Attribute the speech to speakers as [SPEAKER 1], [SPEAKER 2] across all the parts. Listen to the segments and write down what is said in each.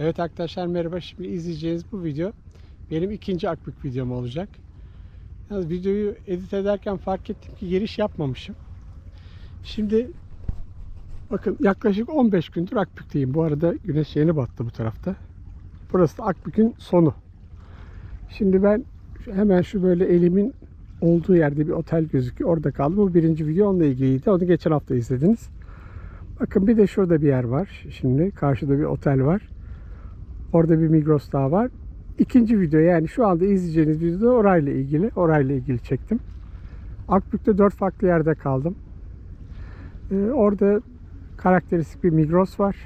[SPEAKER 1] Evet arkadaşlar merhaba. Şimdi izleyeceğiniz bu video benim ikinci Akbük videom olacak. Yalnız videoyu edit ederken fark ettim ki giriş yapmamışım. Şimdi bakın yaklaşık 15 gündür Akbük'teyim. Bu arada güneş yeni battı bu tarafta. Burası da Akbük'ün sonu. Şimdi ben hemen şu böyle elimin olduğu yerde bir otel gözüküyor. Orada kaldım. Bu birinci video onunla ilgiliydi. Onu geçen hafta izlediniz. Bakın bir de şurada bir yer var. Şimdi karşıda bir otel var. Orada bir Migros daha var. İkinci video yani şu anda izleyeceğiniz video orayla ilgili. Orayla ilgili çektim. Akbük'te dört farklı yerde kaldım. Ee, orada karakteristik bir Migros var.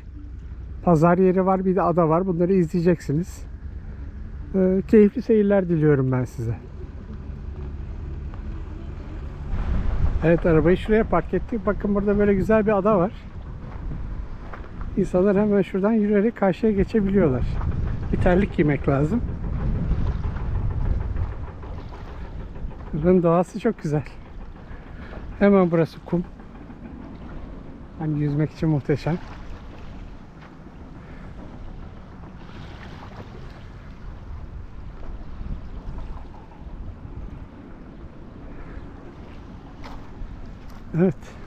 [SPEAKER 1] Pazar yeri var. Bir de ada var. Bunları izleyeceksiniz. Ee, keyifli seyirler diliyorum ben size. Evet arabayı şuraya park ettik. Bakın burada böyle güzel bir ada var. İnsanlar hemen şuradan yürüyerek karşıya geçebiliyorlar. Bir terlik giymek lazım. Buranın doğası çok güzel. Hemen burası kum. Hani yüzmek için muhteşem. Evet.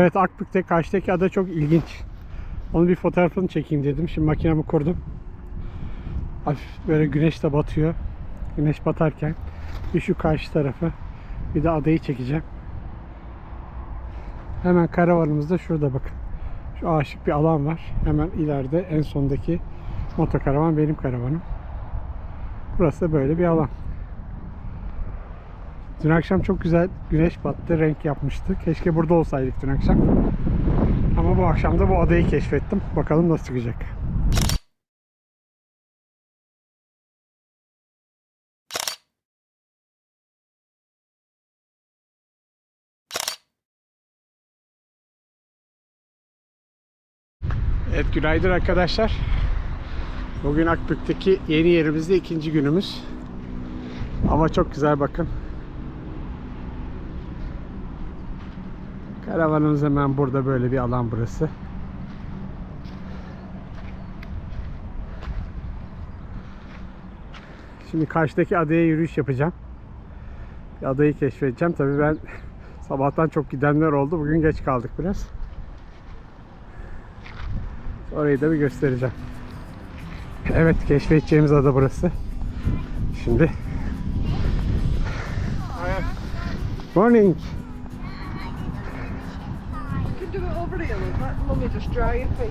[SPEAKER 1] Evet Akbük'te karşıdaki ada çok ilginç. Onun bir fotoğrafını çekeyim dedim. Şimdi makinemi kurdum. Hafif böyle güneş de batıyor. Güneş batarken bir şu karşı tarafı bir de adayı çekeceğim. Hemen karavanımız da şurada bakın. Şu aşık bir alan var. Hemen ileride en sondaki motokaravan benim karavanım. Burası da böyle bir alan. Dün akşam çok güzel güneş battı, renk yapmıştı. Keşke burada olsaydık dün akşam. Ama bu akşam da bu adayı keşfettim. Bakalım nasıl çıkacak. Evet günaydın arkadaşlar. Bugün Akbük'teki yeni yerimizde ikinci günümüz. Ama çok güzel bakın. Karavanımız hemen burada böyle bir alan burası. Şimdi karşıdaki adaya yürüyüş yapacağım. Bir adayı keşfedeceğim. Tabii ben sabahtan çok gidenler oldu. Bugün geç kaldık biraz. Orayı da bir göstereceğim. Evet keşfedeceğimiz ada burası. Şimdi Morning.
[SPEAKER 2] Mummy just dry your feet.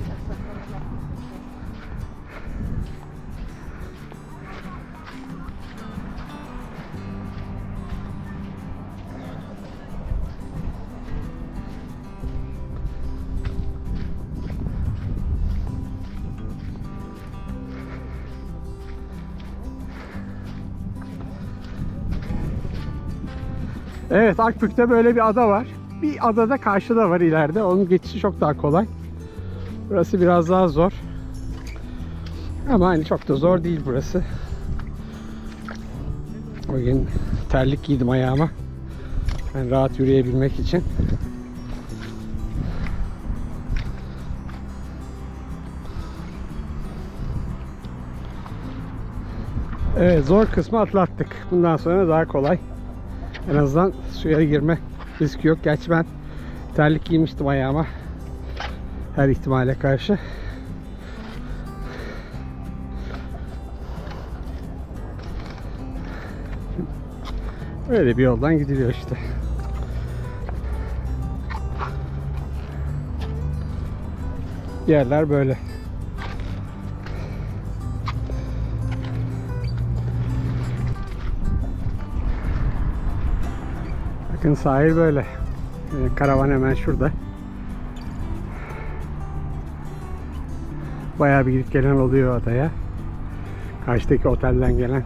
[SPEAKER 1] Evet Akbük'te böyle bir ada var. Bir adada karşıda var ileride. Onun geçişi çok daha kolay. Burası biraz daha zor. Ama hani çok da zor değil burası. Bugün terlik giydim ayağıma. Yani rahat yürüyebilmek için. Evet zor kısmı atlattık. Bundan sonra daha kolay. En azından suya girme riski yok. Gerçi ben terlik giymiştim ayağıma. Her ihtimale karşı. Öyle bir yoldan gidiliyor işte. Yerler böyle. Bakın sahil böyle. Ee, Karavan hemen şurada. Bayağı bir gidip gelen oluyor adaya. Karşıdaki otelden gelen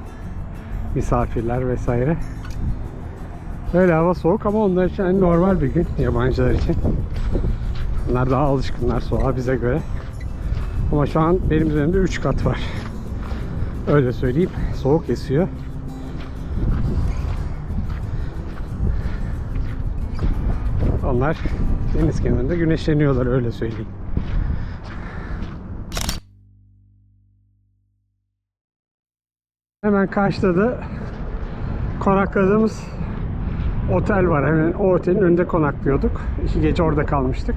[SPEAKER 1] misafirler vesaire. Böyle hava soğuk ama onlar için hani normal bir gün yabancılar için. Onlar daha alışkınlar soğuğa bize göre. Ama şu an benim üzerimde 3 kat var. Öyle söyleyeyim. Soğuk esiyor. Onlar deniz kenarında güneşleniyorlar öyle söyleyeyim. Hemen karşıda da konakladığımız otel var. Hemen o otelin önünde konaklıyorduk. İki gece orada kalmıştık.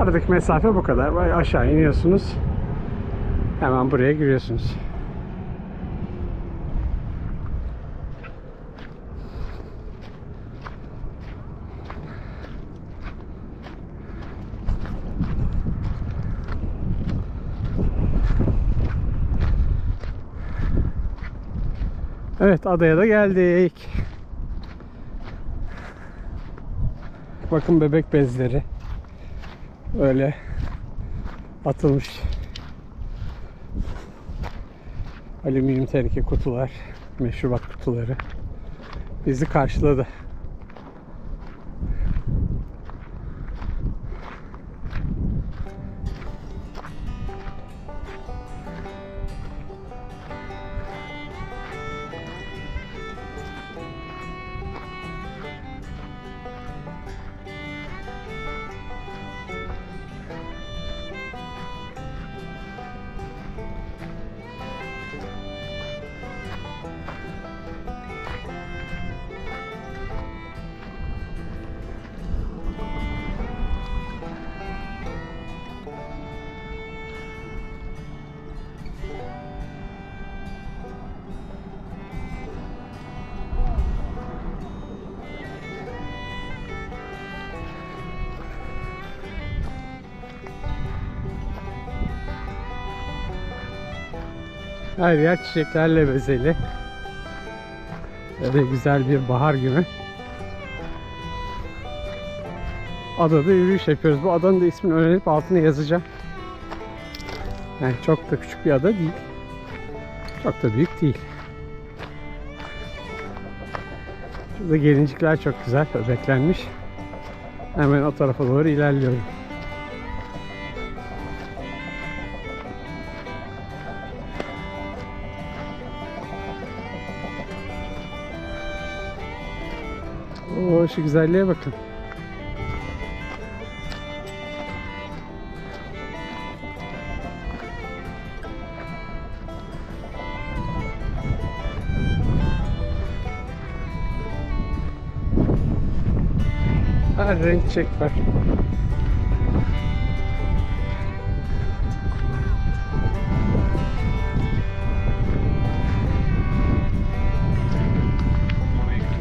[SPEAKER 1] Aradaki mesafe bu kadar. Aşağı iniyorsunuz. Hemen buraya giriyorsunuz. Evet adaya da geldik. Bakın bebek bezleri. Öyle atılmış. Alüminyum teneke kutular, meşrubat kutuları bizi karşıladı. Her yer çiçeklerle bezeli. Böyle güzel bir bahar günü. Adada yürüyüş yapıyoruz. Bu adanın da ismini öğrenip altına yazacağım. Yani çok da küçük bir ada değil. Çok da büyük değil. Şurada gelincikler çok güzel, öbeklenmiş. Hemen o tarafa doğru ilerliyorum. Oo şu güzelliğe bakın. Her renk çiçek var.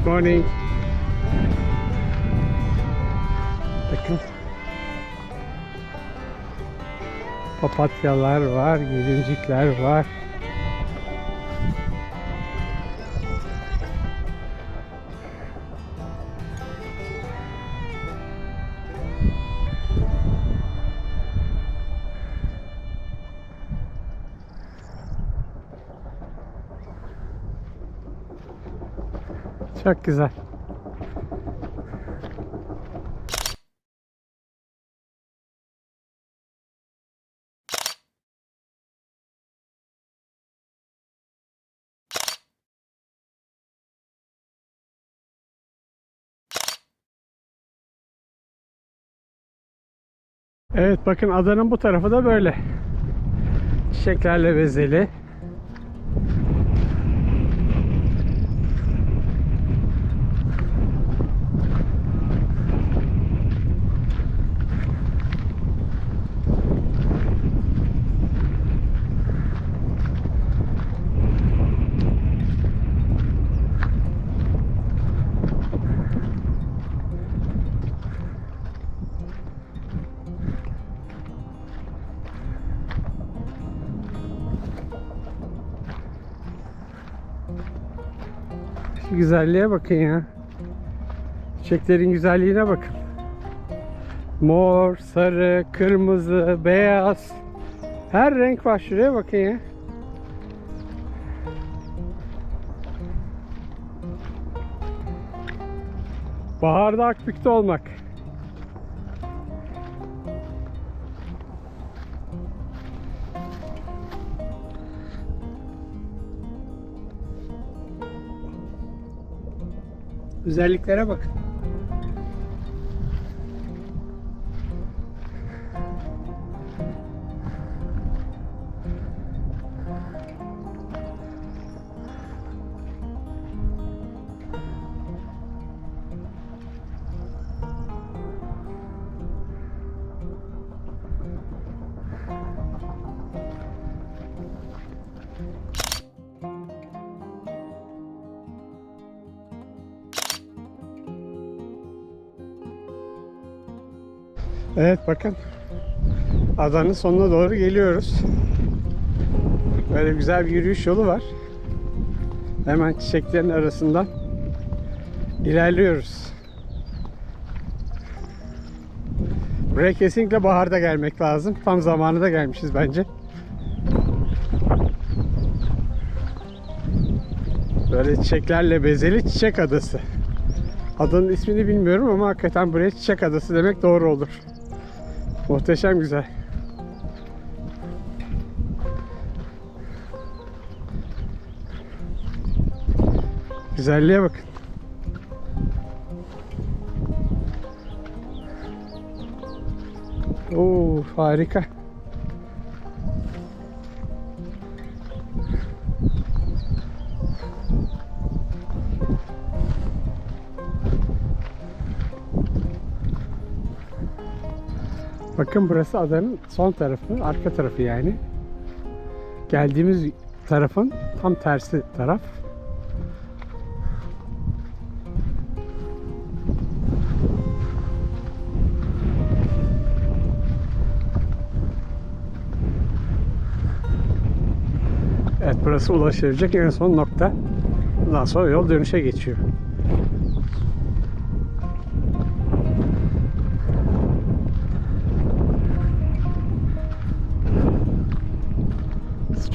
[SPEAKER 1] Morning. Papatyalar var, gelincikler var. Çok güzel. Evet bakın adanın bu tarafı da böyle. Çiçeklerle bezeli. Güzelliğe bakın ya. Çiçeklerin güzelliğine bakın. Mor, sarı, kırmızı, beyaz. Her renk var şuraya bakın ya. Baharda Akbük'te olmak. Özelliklere bakın. Evet bakın. Adanın sonuna doğru geliyoruz. Böyle güzel bir yürüyüş yolu var. Hemen çiçeklerin arasından ilerliyoruz. Buraya kesinlikle baharda gelmek lazım. Tam zamanında gelmişiz bence. Böyle çiçeklerle bezeli çiçek adası. Adanın ismini bilmiyorum ama hakikaten buraya çiçek adası demek doğru olur. Muhteşem güzel. Güzelliğe bakın. Oo harika. Bakın burası adanın son tarafı, arka tarafı yani. Geldiğimiz tarafın tam tersi taraf. Evet burası ulaşılacak en son nokta. Ondan sonra yol dönüşe geçiyor.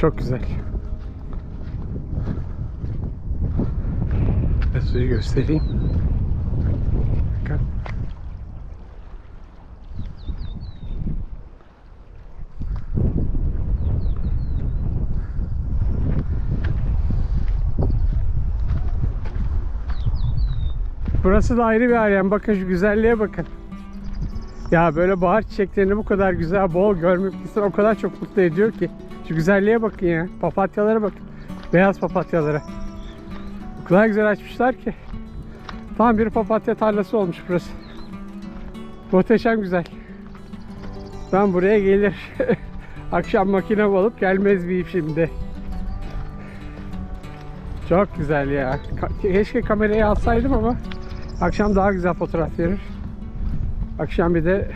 [SPEAKER 1] Çok güzel. Ben suyu göstereyim. Bakın. Burası da ayrı bir alem. Bakın şu güzelliğe bakın. Ya böyle bahar çiçeklerini bu kadar güzel, bol görmek insan o kadar çok mutlu ediyor ki. Şu güzelliğe bakın ya. Papatyalara bakın. Beyaz papatyalara. O kadar güzel açmışlar ki. Tam bir papatya tarlası olmuş burası. Muhteşem güzel. Ben buraya gelir. Akşam makine alıp gelmez miyim şimdi? Çok güzel ya. Keşke kamerayı alsaydım ama akşam daha güzel fotoğraf verir. Akşam bir de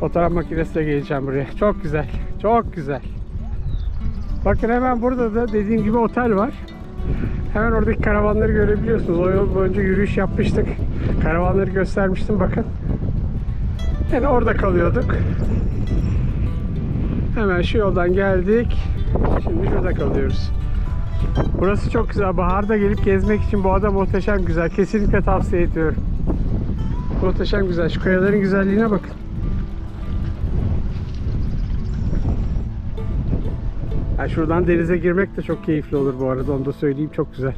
[SPEAKER 1] fotoğraf makinesiyle geleceğim buraya. Çok güzel. Çok güzel. Bakın hemen burada da dediğim gibi otel var. Hemen oradaki karavanları görebiliyorsunuz. O yol boyunca yürüyüş yapmıştık. Karavanları göstermiştim bakın. Yani orada kalıyorduk. Hemen şu yoldan geldik. Şimdi şurada kalıyoruz. Burası çok güzel. Baharda gelip gezmek için bu ada muhteşem güzel. Kesinlikle tavsiye ediyorum. Muhteşem güzel. Şu kayaların güzelliğine bakın. Ha, şuradan denize girmek de çok keyifli olur bu arada. Onu da söyleyeyim. Çok güzel.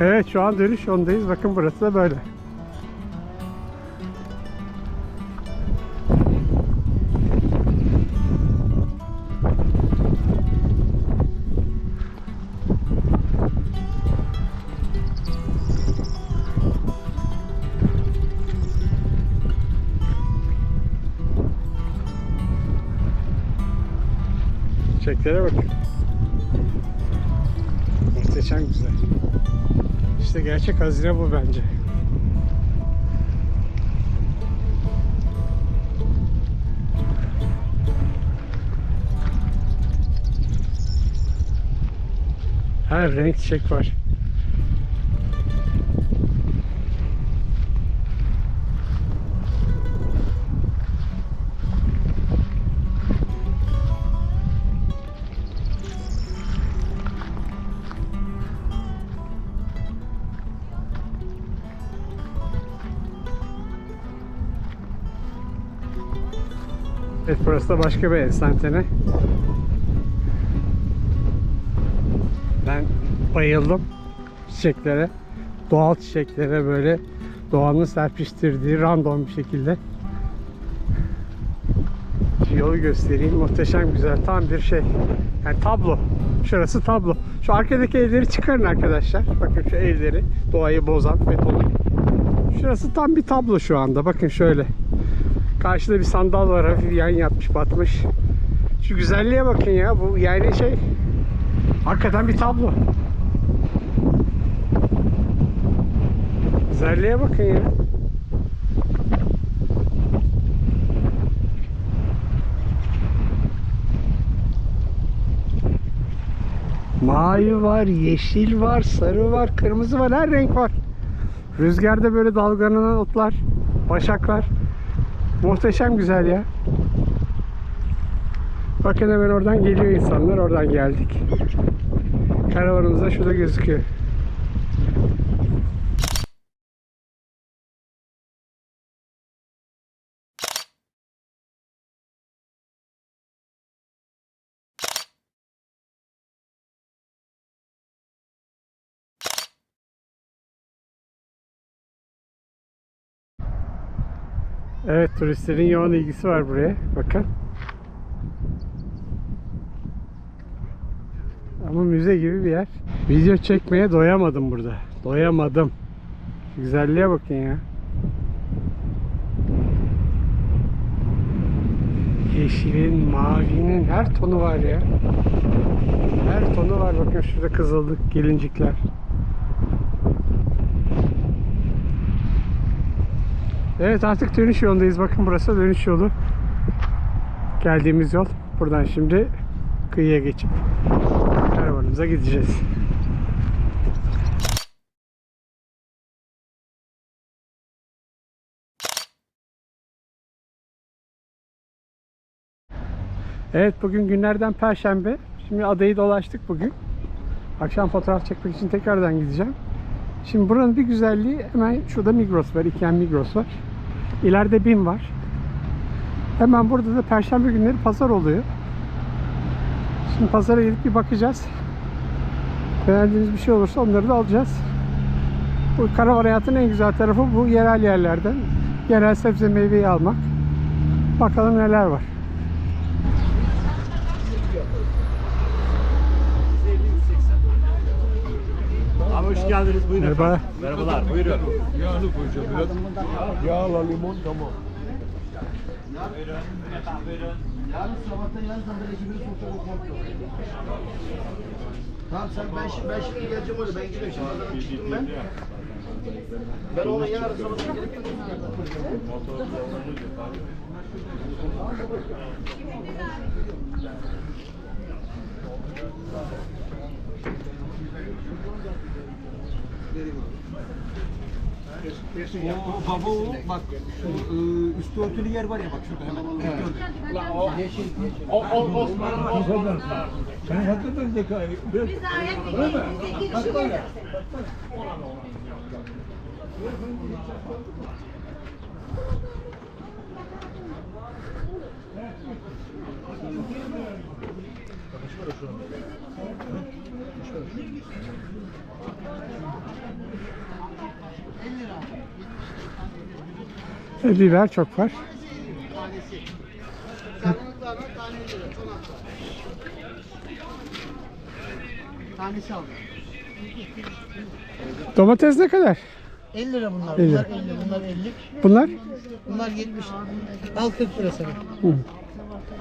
[SPEAKER 1] Evet şu an dönüş yolundayız. Bakın burası da böyle. Çiçeklere bakın. Muhteşem güzel. İşte gerçek hazine bu bence. Her renk çiçek var. Evet burası da başka bir ensantene. Ben bayıldım çiçeklere. Doğal çiçeklere böyle doğanın serpiştirdiği random bir şekilde. Şu yolu göstereyim. Muhteşem güzel. Tam bir şey. Yani tablo. Şurası tablo. Şu arkadaki evleri çıkarın arkadaşlar. Bakın şu evleri. Doğayı bozan betonu. Şurası tam bir tablo şu anda. Bakın şöyle. Karşıda bir sandal var. Hafif yan yatmış batmış. Şu güzelliğe bakın ya. Bu yani şey. Hakikaten bir tablo. Güzelliğe bakın ya. Mavi var, yeşil var, sarı var, kırmızı var, her renk var. Rüzgarda böyle dalgalanan otlar, başaklar. Muhteşem güzel ya. Bakın hemen oradan geliyor insanlar, oradan geldik. Karavanımız da şurada gözüküyor. Evet turistlerin yoğun ilgisi var buraya. Bakın. Ama müze gibi bir yer. Video çekmeye doyamadım burada. Doyamadım. Şu güzelliğe bakın ya. Yeşilin, mavinin her tonu var ya. Her tonu var. Bakın şurada kızıldık, gelincikler. Evet artık dönüş yolundayız. Bakın burası dönüş yolu. Geldiğimiz yol. Buradan şimdi kıyıya geçip karavanımıza gideceğiz. Evet bugün günlerden perşembe. Şimdi adayı dolaştık bugün. Akşam fotoğraf çekmek için tekrardan gideceğim. Şimdi buranın bir güzelliği hemen şurada Migros var. İken Migros var. İleride BİM var. Hemen burada da perşembe günleri pazar oluyor. Şimdi pazara gidip bir bakacağız. Beğendiğimiz bir şey olursa onları da alacağız. Bu karavan hayatının en güzel tarafı bu yerel yerlerden. Yerel sebze meyveyi almak. Bakalım neler var.
[SPEAKER 3] Hoş geldiniz. Buyurun
[SPEAKER 1] Merhaba.
[SPEAKER 3] efendim. Merhabalar. Buyurun.
[SPEAKER 4] Yağını koyacağım biraz. Yağla limon tamam.
[SPEAKER 5] Yarın sabahtan yarın sabahtan ekibini sokacak o kontrol. Tamam sen ben şimdi ben şimdi geleceğim oraya ben gidiyorum şimdi pazardan çıktım ben. Ben ona yarın sabahtan gelip
[SPEAKER 4] O baba o bak şu e, üstü örtülü yer var ya bak şurada hemen. Evet. Sen hakikaten zekayı. Biraz
[SPEAKER 1] E, biber çok var.
[SPEAKER 5] Tanesi aldım.
[SPEAKER 1] Domates ne kadar?
[SPEAKER 5] 50 lira bunlar.
[SPEAKER 1] 50.
[SPEAKER 5] Bunlar 50, bunlar 50.
[SPEAKER 1] Bunlar?
[SPEAKER 5] Bunlar 70. Al 40 lira sana.
[SPEAKER 1] Hı.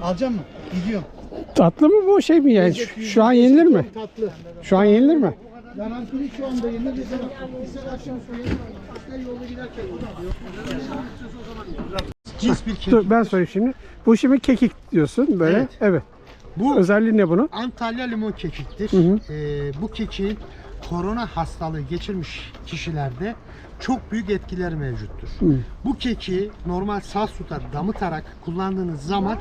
[SPEAKER 5] Alacak mı? Gidiyorum.
[SPEAKER 1] Tatlı mı bu şey mi yani? Şu, şu an yenilir mi?
[SPEAKER 5] Tatlı.
[SPEAKER 1] Şu an yenilir mi?
[SPEAKER 5] Garantili şu anda yeni bir. İster akşam sonra yolda giderken. Cins bir kek.
[SPEAKER 1] Dur ben sorayım şimdi. Bu şimdi kekik diyorsun böyle. Evet.
[SPEAKER 5] Evet.
[SPEAKER 1] Bu özelliği ne bunun?
[SPEAKER 5] Antalya limon kekiktir.
[SPEAKER 1] Hı.
[SPEAKER 5] Ee, bu kekiğin korona hastalığı geçirmiş kişilerde çok büyük etkileri mevcuttur. Bu keki normal saz suda damıtarak kullandığınız zaman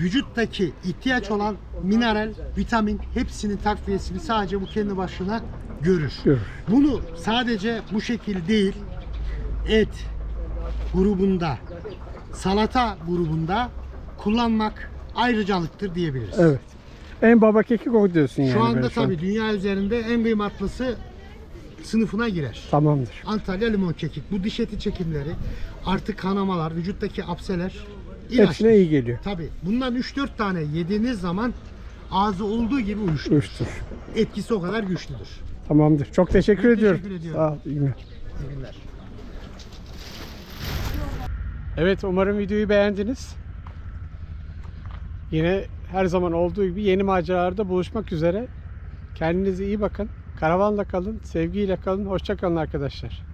[SPEAKER 5] vücuttaki ihtiyaç olan mineral, vitamin hepsinin takviyesini sadece bu kendi başına görür.
[SPEAKER 1] Görür.
[SPEAKER 5] Bunu sadece bu şekil değil, et grubunda, salata grubunda kullanmak ayrıcalıktır diyebiliriz.
[SPEAKER 1] Evet. En baba kekik o diyorsun yani.
[SPEAKER 5] Şu anda
[SPEAKER 1] an.
[SPEAKER 5] tabii dünya üzerinde en kıymetlısı sınıfına girer.
[SPEAKER 1] Tamamdır.
[SPEAKER 5] Antalya limon kekik. Bu diş eti çekimleri, artık kanamalar, vücuttaki apseler İlaçtır.
[SPEAKER 1] Hepsine iyi geliyor.
[SPEAKER 5] Tabii. Bundan 3-4 tane yediğiniz zaman ağzı olduğu gibi uyuşturur.
[SPEAKER 1] Uyuştur.
[SPEAKER 5] Etkisi o kadar güçlüdür.
[SPEAKER 1] Tamamdır. Çok teşekkür
[SPEAKER 5] Ben
[SPEAKER 1] ediyorum.
[SPEAKER 5] teşekkür ediyorum.
[SPEAKER 1] Sağ ol. iyi günler.
[SPEAKER 5] İyi günler.
[SPEAKER 1] Evet umarım videoyu beğendiniz. Yine her zaman olduğu gibi yeni maceralarda buluşmak üzere. Kendinize iyi bakın. Karavanla kalın, sevgiyle kalın. Hoşça kalın arkadaşlar.